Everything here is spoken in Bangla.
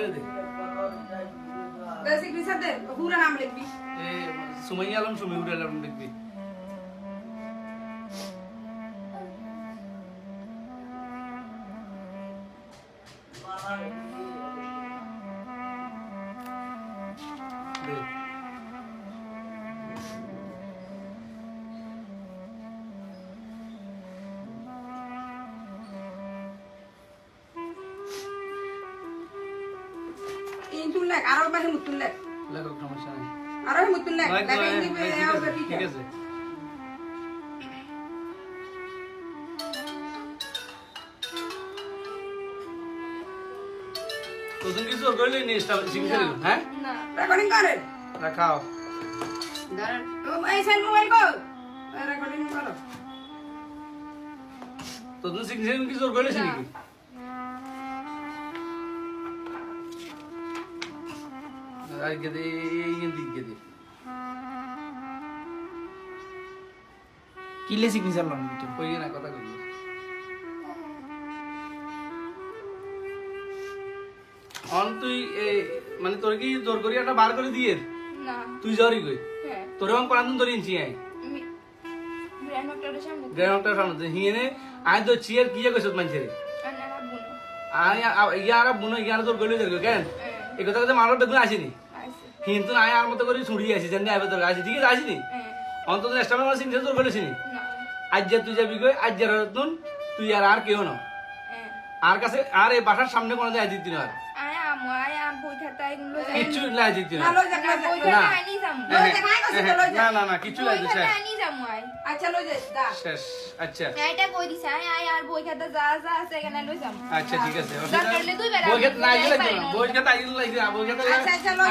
ইয়ে দে দেশি বিচার দে পুরা নাম লিখবি এ সুমাইয়া আলম সুমিউর আলম দেখবি দে। ইন তুল লেখ আরও বাহে মুতুল লেখ। লেখক সমস্যা নেই। আরও মুতুল লাইক, লেখা লাইক, ঠিক আছে, আছে। তোদের কিছু করলে নি শিখতে হ্যাঁ? না রেকর্ডিং করে রাখাও ধরেন। এই সেন মোবাইল কো রেকর্ডিং করো। তোদের শিখতে কিছু করলে নাকি আর কে দিক কে দে কিলে সিগনেচার লন কিন্তু কই না কথা কই অন তুই এই মানে তোর কি জোর করি একটা বার করে দিয়ে? না। তুই যাওয়ারি কই। হ্যাঁ। তোর এবং কোরআন ধরে ইঞ্চি আই ডক্টরের সামনে। সামনে হিয়েনে আয় তো চিয়ার কি কইছ মানছে রে। আর ইয়ারা বুনো। ইয়ারা তোর গলি ধরবে কেন? হ্যাঁ। এই কথা কথা মারো বেগুন আসেনি। কিন্তু না আর মতো করে ছুড়ি আসি যেন আইবে তোর আসি ঠিক আছে? আসিনি? অন্তত অন্তত এস্টামের চিন্তা তোর গলেছিনি না। আজ যে তুই যাবি কই? আজ যার নতুন তুই আর আর কেউ না হ্যাঁ। আর কাছে আর এই বাসার সামনে কোনো যায় দিতি না কিচ্ছু লাই দিতি না। না না। না। কাছে লই যামু আচ্ছা লই যাক দা শেষ আচ্ছা এটা কই দিছে আই আই আর বই খাতা যা যা আছে এখানে লই যাম আচ্ছা ঠিক আছে দরকার হলে দুইবার বই খাতা না আনব, বই খাতা আইলে লাগবে বই খাতা আচ্ছা, আচ্ছা, লই